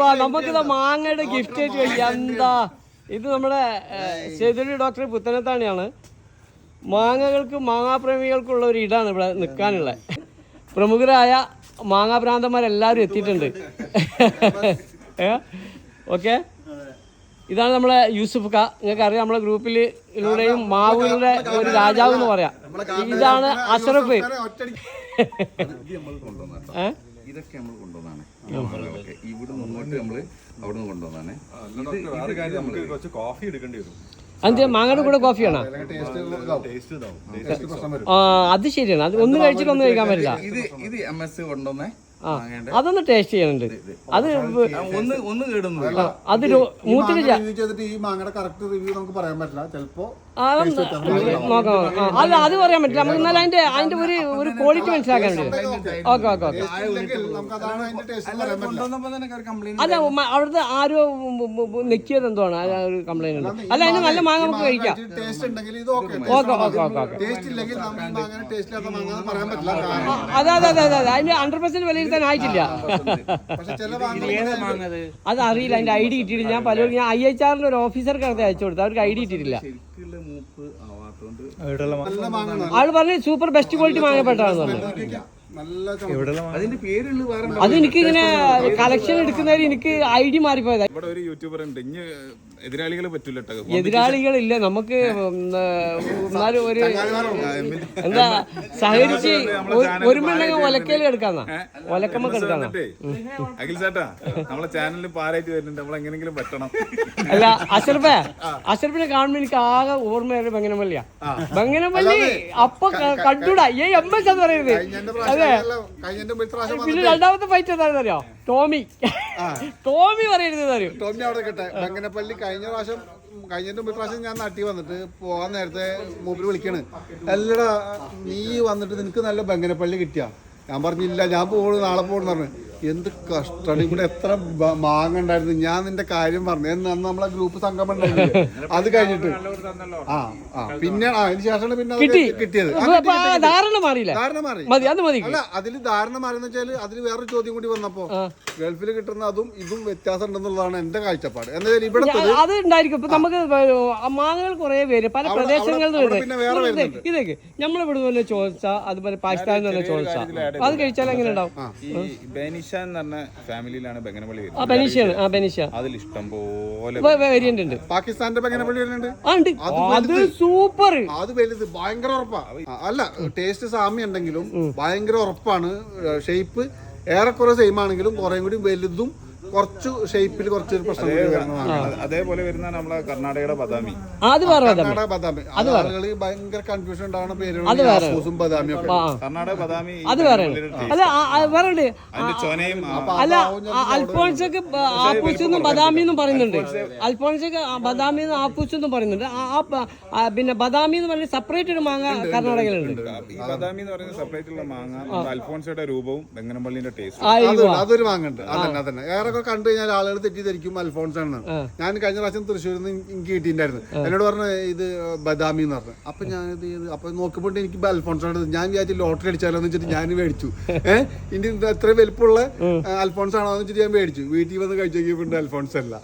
വാ നമുക്കിതാ മാങ്ങയുടെ ഗിഫ്റ്റ് ആയിട്ട് എന്താ? ഇത് നമ്മുടെ ചെതുരി ഡോക്ടർ പുത്തനത്താണിയാണ്. മാങ്ങകൾക്ക് മാങ്ങാപ്രേമികൾക്കുള്ള ഒരു ഇടാണ് ഇവിടെ നിൽക്കാനുള്ള. പ്രമുഖരായ മാങ്ങാഭ്രാന്തന്മാരെല്ലാവരും എത്തിയിട്ടുണ്ട്. ഓക്കെ? ഇതാണ് നമ്മളെ യൂസുഫ് ക നിങ്ങൾക്ക് അറിയാം നമ്മളെ ഗ്രൂപ്പിലൂടെയും മാവുകളുടെ ഒരു രാജാവ് എന്ന് പറയാം. ഇതാണ് അഷറഫ്. ഏ? ഇതൊക്കെ നമ്മൾ കൊണ്ടുവന്നാണ്. ഇവിടെ മുന്നോട്ട് നമ്മൾ അവിടെ നിന്ന് കൊണ്ടുവന്നാണ് കുറച്ച് കോഫി എടുക്കേണ്ടി വരും. അത് മാങ്ങയുടെ കൂടെ കോഫിയാണോ അത് ശരിയാണ്. അത് ഒന്ന് കഴിച്ചിട്ട് ഒന്നും കഴിക്കാൻ പറ്റില്ല. ഇത് ഇത് എം എസ് കൊണ്ടുവന്നേ ആ മാങ്ങേന്റെ അതൊന്ന് ടേസ്റ്റ് ചെയ്യാനുണ്ട് അത് ഒന്ന് ഒന്ന് കേടുന്നു അത് മൂത്തിരില്ല ഈ മാങ്ങയുടെ കറക്റ്റ് റിവ്യൂ നമുക്ക് പറയാൻ പറ്റില്ല. ചിലപ്പോ നോക്കാം അല്ല അത് പറയാൻ പറ്റില്ല. നമുക്ക് എന്നാലും അതിന്റെ അതിന്റെ ഒരു ഒരു ക്വാളിറ്റി മനസ്സിലാക്കാൻ വേണ്ടി ഓക്കെ ഓക്കെ ഓക്കെ. ഇല്ലെങ്കിൽ നമുക്ക് അതാണ് അതിന്റെ ടേസ്റ്റ് പറയാൻ പറ്റില്ല. കൊണ്ടുവന്നപ്പോ തന്നെ കംപ്ലൈന്റ് അല്ല അവിടുത്തെ ആരോ നെക്കിയത് എന്തുവാണ്? ആ ഒരു കംപ്ലൈന്റ് ഉണ്ട്. അല്ല അതിന് നല്ല മാങ്ങ നമുക്ക് കഴിക്കാം. ടേസ്റ്റ് ഉണ്ടെങ്കിൽ ഇത് ഓക്കെ ഓക്കെ ഓക്കെ ഓക്കെ. അതെ അതെ അതെ അതെ അതിന്റെ ഹൺഡ്രഡ് പെർസെന്റ് വിലയിരുത്താൻ ആയിട്ടില്ല. പക്ഷെ ചില മാങ്ങ അത് അറിയില്ല അതിന്റെ ഐ ഡി കിട്ടിയിട്ടില്ല. ഞാൻ പലരും ഞാൻ ഐ എച്ച് ആറിന്റെ ഒരു ഓഫീസർക്ക് അടുത്ത് അയച്ചു കൊടുത്തു. അവർക്ക് ഐ ഡി കിട്ടിയിട്ടില്ല. മൂപ്പ് ആവാത്തോണ്ട് ആൾ പറഞ്ഞു സൂപ്പർ ബെസ്റ്റ് ക്വാളിറ്റി മാങ്ങപ്പെട്ടാണെന്ന് അത് എനിക്ക് ഇങ്ങനെ കളക്ഷൻ എടുക്കുന്നതിൽ എനിക്ക് ഐ ഡി മാറിപ്പോയതാ. ഇവിടെ ഒരു യൂട്യൂബർ ഉണ്ട്. ഇനി എതിരാളികൾ പറ്റൂല എതിരാളികളില്ല. നമുക്ക് എന്നാലും ഒരു എന്താ സഹകരിച്ച് ഒരുമുണ്ടെങ്കിൽ ഒലക്കയിൽ എടുക്കാന്നാ. ഒലക്കമ്മക്ക് എടുക്കാന്നാ. അഖിൽ ചേട്ടാ നമ്മളെ ചാനലിൽ പാരായിട്ട് വരുന്നുണ്ട്. നമ്മൾ എങ്ങനെങ്കിലും പറ്റണം അല്ല അഷർഫ അഷർഫിനെ കാണുമ്പോൾ എനിക്ക് ആകെ ഓർമ്മയായത് ബംഗനപ്പള്ളിയാ ബംഗനപ്പള്ളി അപ്പൊ കണ്ടൂടാ. ഏ എം എസ് എന്ന് പറയുന്നത് കഴിഞ്ഞതിന്റെ പിന്നെ രണ്ടാമത്തെ ഫൈറ്റ് എന്താണെന്ന് അറിയോ ടോമി ടോമി പറയരുത് അറിയോ ടോമി അവിടെ കിട്ടെ ബംഗനപ്പള്ളി കഴിഞ്ഞ പ്രാവശ്യം കഴിഞ്ഞതിന്റെ മുമ്പ് പ്രാവശ്യം ഞാൻ നാട്ടിൽ വന്നിട്ട് പോകാൻ നേരത്തെ മൂപ്പര് വിളിക്കണ്. എല്ലടാ നീ വന്നിട്ട് നിനക്ക് നല്ല ബംഗനപ്പള്ളി കിട്ടിയ? ഞാൻ പറഞ്ഞില്ല ഞാൻ പോകണു നാളെ പോണെന്ന് പറഞ്ഞു. എന്ത് കഷ്ടമാണ് ഇവിടെ എത്ര മാങ്ങ ഉണ്ടായിരുന്നു. ഞാൻ നിന്റെ കാര്യം പറഞ്ഞു. എന്ന് അന്ന് നമ്മളെ ഗ്രൂപ്പ് സംഗമം ഉണ്ടായിരുന്നു അത് കഴിഞ്ഞിട്ട്. ആ ആ. പിന്നെ ആ അതിന് ശേഷമാണ് പിന്നെ അതൊക്കെ കിട്ടിയത്. ധാരണ മാറിയില്ല? ധാരണ മാറി. മതി മതി. അല്ല അതിൽ ധാരണ മാറിയെന്ന് വെച്ചാൽ അതിൽ വേറൊരു ചോദ്യം കൂടി വന്നപ്പോ ഗൾഫിൽ കിട്ടുന്ന അതും ഇതും വ്യത്യാസം ഉണ്ടെന്നുള്ളതാണ് എന്റെ കാഴ്ചപ്പാട്. എന്താ ഇവിടെ അത് ഉണ്ടായിരിക്കും. ഇപ്പൊ നമുക്ക് മാങ്ങകൾ കുറെ പേര് പല പ്രദേശങ്ങളിൽ ഇതൊക്കെ പിന്നെ വേറെ വരുന്നത്. ഇതേക്ക്. നമ്മളിവിടെ ചോദിച്ചാൽ ചോദിച്ചാ അതുപോലെ പാകിസ്ഥാനിൽ ചോദിച്ചാൽ ചോദിച്ചാ. അത് കഴിച്ചാൽ എങ്ങനെ ഉണ്ടാവും? ബെനിഷ എന്ന് പറഞ്ഞ ഫാമിലിയിലാണ് ബംഗനപ്പള്ളി ആ വരുന്നത് ബനീഷ്യാണ് ആ ബനീഷ. അതിൽ ഇഷ്ടം പോലെ വേരിയന്റ് ഉണ്ട്. പാകിസ്ഥാന്റെ ബംഗനപ്പള്ളി വരുന്നുണ്ട്. ആ ഉണ്ട്. അത് സൂപ്പർ അത് വലുത്. ഭയങ്കര ഉറപ്പാ. ആ, അല്ല ടേസ്റ്റ് സാമ്യം ഉണ്ടെങ്കിലും ഭയങ്കര ഉറപ്പാണ്. ഷേപ്പ് ഏറെക്കുറെ സെയിം ആണെങ്കിലും കുറേ കൂടി വലുതും കുറച്ച് ഷേപ്പിൽ കുറച്ച് പ്രശ്നം അതേപോലെ വരുന്ന നമ്മളെ കർണാടകയുടെ ബദാമി. അത് വേറെ ബദാമി. കർണാടക ബദാമി. അത് ആളുകൾ ഭയങ്കര കൺഫ്യൂഷൻ ഉണ്ടാവുന്ന പേരുകളും ബദാമി ഒക്കെ. കർണാടക ബദാമി അത് വേറെ. അല്ല വേറെ ചൊനയും അല്ല അൽഫോൺസൊക്കെ ആപ്പൂച്ചെന്നും ബദാമി എന്നും പറയുന്നുണ്ട്. അൽഫോൺസൊക്കെ ബദാമി എന്നും ആപ്പൂച്ചെന്നും പറയുന്നുണ്ട്. ആ പിന്നെ ബദാമി എന്ന് പറഞ്ഞ സെപ്പറേറ്റ് ഒരു മാങ്ങ കർണാടകയിലുണ്ട്. ബദാമി എന്ന് പറയുന്ന സെപ്പറേറ്റ് ഉള്ള മാങ്ങ അൽഫോൺസയുടെ രൂപവും ബംഗനപ്പള്ളിന്റെ ടേസ്റ്റ് അതൊരു മാങ്ങ ഉണ്ട്. അതന്നെ അതന്നെ. ഏറെയൊക്കെ കണ്ടു കഴിഞ്ഞാൽ ആളുകൾ തെറ്റിദ്ധരിക്കും അൽഫോൺസ് ആണ് ഞാൻ കഴിഞ്ഞ പ്രാവശ്യം തൃശ്ശൂരിൽ നിന്ന് എനിക്ക് കിട്ടിയിട്ടുണ്ടായിരുന്നു എന്നോട് പറഞ്ഞു ഇത് ബദാമി എന്ന് പറഞ്ഞു. അപ്പൊ ഞാനിത് ഇത് അപ്പൊ നോക്കുമ്പോൾ എനിക്ക് അൽഫോൺസ് ആണ് ഞാൻ വിചാരിച്ചു ലോട്ടറി അടിച്ചാലോ എന്ന് വെച്ചിട്ട് ഞാൻ മേടിച്ചു. ഏഹ് ഇനി എത്ര വലിപ്പമുള്ള അൽഫോൺസ് ആണോ എന്ന് വെച്ചിട്ട് ഞാൻ മേടിച്ചു. വീട്ടിൽ വന്ന് കഴിച്ചു നോക്കിയപ്പോൾ അൽഫോൺസ് അല്ല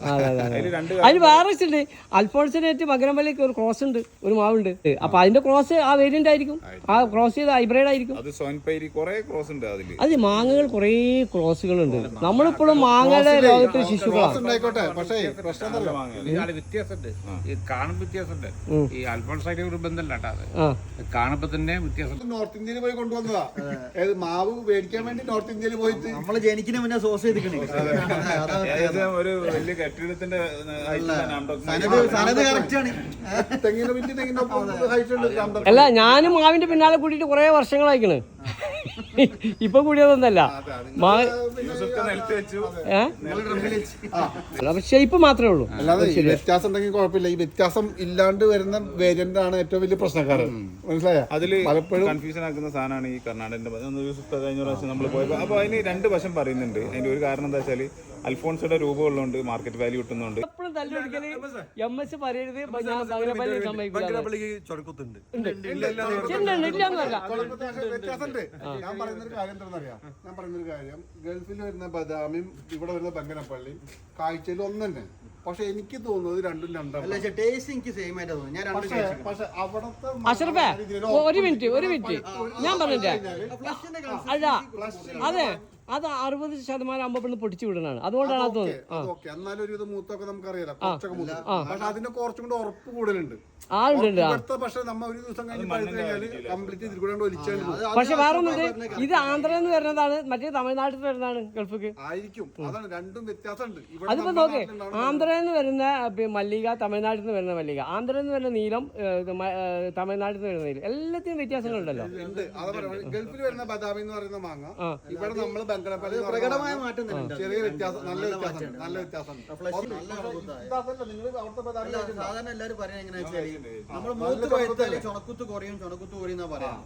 അതിന് വേറെ ഉണ്ട് അൽഫോൺസിനായിട്ട് മകരമ്പള്ളിക്ക് ഒരു ക്രോസ് ഉണ്ട് ഒരു മാവുണ്ട്. അപ്പൊ അതിന്റെ ക്രോസ് ആ വേരിയന്റ് ആയിരിക്കും. ആ ക്രോസ് ചെയ്ത ഹൈബ്രിഡ് ആയിരിക്കും. അത് മാങ്ങകൾ കുറെ ക്രോസുകൾ ഉണ്ട് അതിൽ. അത് ലോകത്ത് പക്ഷേ പ്രശ്നം വ്യത്യാസമുണ്ട്. ഈ കാണും വ്യത്യാസമുണ്ട്. ഈ അൽഫോൺസായിട്ട് ഒരു ബന്ധമല്ല അത്. കാണുമ്പോ തന്നെ വ്യത്യാസം നോർത്ത് ഇന്ത്യയിൽ പോയി കൊണ്ടുവന്നതാ. ഏത് മാവ് മേടിക്കാൻ വേണ്ടി നോർത്ത് ഇന്ത്യയിൽ പോയിട്ട്? നമ്മൾ ജനിക്കുന്ന മുന്നേ സോസ് ചെയ്തിട്ടുണ്ട്. ഒരു വലിയ കെട്ടിടത്തിന്റെ തെങ്ങിനെ. അല്ല. ഞാനും മാവിന്റെ പിന്നാലെ കൂട്ടിയിട്ട് കുറേ വർഷങ്ങളായിക്കണ്. ഇപ്പൊ കൂടിയതൊന്നല്ല. അപ്പൊ ഷേപ്പ് മാത്രമേ ഉള്ളൂ. അല്ലാതെ വ്യത്യാസം ഉണ്ടെങ്കിൽ കുഴപ്പമില്ല. ഈ വ്യത്യാസം ഇല്ലാണ്ട് വരുന്ന വേരിയന്റ് ആണ് ഏറ്റവും വലിയ പ്രശ്നക്കാരൻ. മനസ്സിലായോ? അതിൽ പലപ്പോഴും കൺഫ്യൂഷൻ ആക്കുന്ന സാധനമാണ് ഈ കർണാടകന്റെ കഴിഞ്ഞ പ്രാവശ്യം നമ്മൾ പോയപ്പോൾ അപ്പോൾ അതിന് രണ്ട് വശം പറയുന്നുണ്ട്. അതിന്റെ ഒരു കാരണം എന്താ വെച്ചാൽ അൽഫോൺസയുടെ രൂപം ഉള്ളതുകൊണ്ട് മാർക്കറ്റ് വാല്യൂ കിട്ടുന്നുണ്ട് എപ്പോഴും തല്ലൊരിക്കൽ എം എസ് പറയരുത് ഇപ്പൊ ഞാൻ ബംഗനപ്പള്ളി സമ്മതിക്കില്ല ചുരക്കുത്തുണ്ട് ഉണ്ട് ഉണ്ട് ഇല്ലാന്നല്ല വ്യത്യാസമുണ്ട്. ഞാൻ പറയുന്നൊരു കാര്യം എന്താണെന്നറിയാം? ഞാൻ പറയുന്നൊരു കാര്യം. ഗൾഫിൽ വരുന്ന ബദാമിയും ഇവിടെ വരുന്ന ബംഗനപ്പള്ളിയും കാഴ്ചയിൽ ഒന്ന് തന്നെ പക്ഷെ എനിക്ക് തോന്നുന്നത് രണ്ടും രണ്ടാണ് അല്ല ടേസ്റ്റ് എനിക്ക് സെയിം ആയിട്ട് തോന്നുന്നു ഞാൻ രണ്ട് പക്ഷെ പക്ഷെ അവിടത്തെ അഷറഫേ ഒരു മിനിറ്റ് ഒരു മിനിറ്റ് ഞാൻ പറഞ്ഞില്ലേ? അല്ല അതെ. അത് അറുപത് ശതമാനം ആകുമ്പോ പിന്നെ പൊട്ടിച്ചു വിടണാണ് അതുകൊണ്ടാണ് അത് തോന്നുന്നത്. എന്നാലും ഒരു ഇത് മൂത്തൊക്കെ നമുക്കറിയാലോ. കുറച്ചൊക്കെ പക്ഷെ അതിന്റെ കുറച്ചും കൂടെ ഉറപ്പ് കൂടുതലുണ്ട്. ആ. ഉണ്ട് ഉണ്ട് പക്ഷെ വേറെ ഒന്നുണ്ട് ഇത് ആന്ധ്രയിൽ നിന്ന് വരുന്നതാണ്. മറ്റേ തമിഴ്നാട്ടിൽ നിന്ന് വരുന്നതാണ് ഗൾഫിക്ക്. ആയിരിക്കും. രണ്ടും വ്യത്യാസമുണ്ട്. ഇവിടെ അതിപ്പോ നോക്കെ ആന്ധ്രയിൽ നിന്ന് വരുന്ന മല്ലിക തമിഴ്നാട്ടിൽ നിന്ന് വരുന്ന മല്ലിക. ആന്ധ്രയിൽ നിന്ന് വരുന്ന നീലം തമിഴ്നാട്ടിൽ നിന്ന് വരുന്ന നീലം. എല്ലാത്തിനും വ്യത്യാസങ്ങളുണ്ടല്ലോ. ഗൾഫിൽ വരുന്ന ബദാമി എന്ന് പറയുന്ന മാങ്ങ. ഇവിടെ നമ്മൾ പ്രകടമായ മാറ്റം ചെറിയ വ്യത്യാസം നല്ല വ്യത്യാസം നല്ല വ്യത്യാസം. നിങ്ങൾ അവിടുത്തെ സാധാരണ എല്ലാരും പറയുന്നത് എങ്ങനെയാ വെച്ചാൽ നമ്മൾ മൂത്ത് പഴുത്താൽ ചുണക്കുത്ത് കുറയും ചുണക്കുത്ത് കുറയും എന്നാ പറയാം?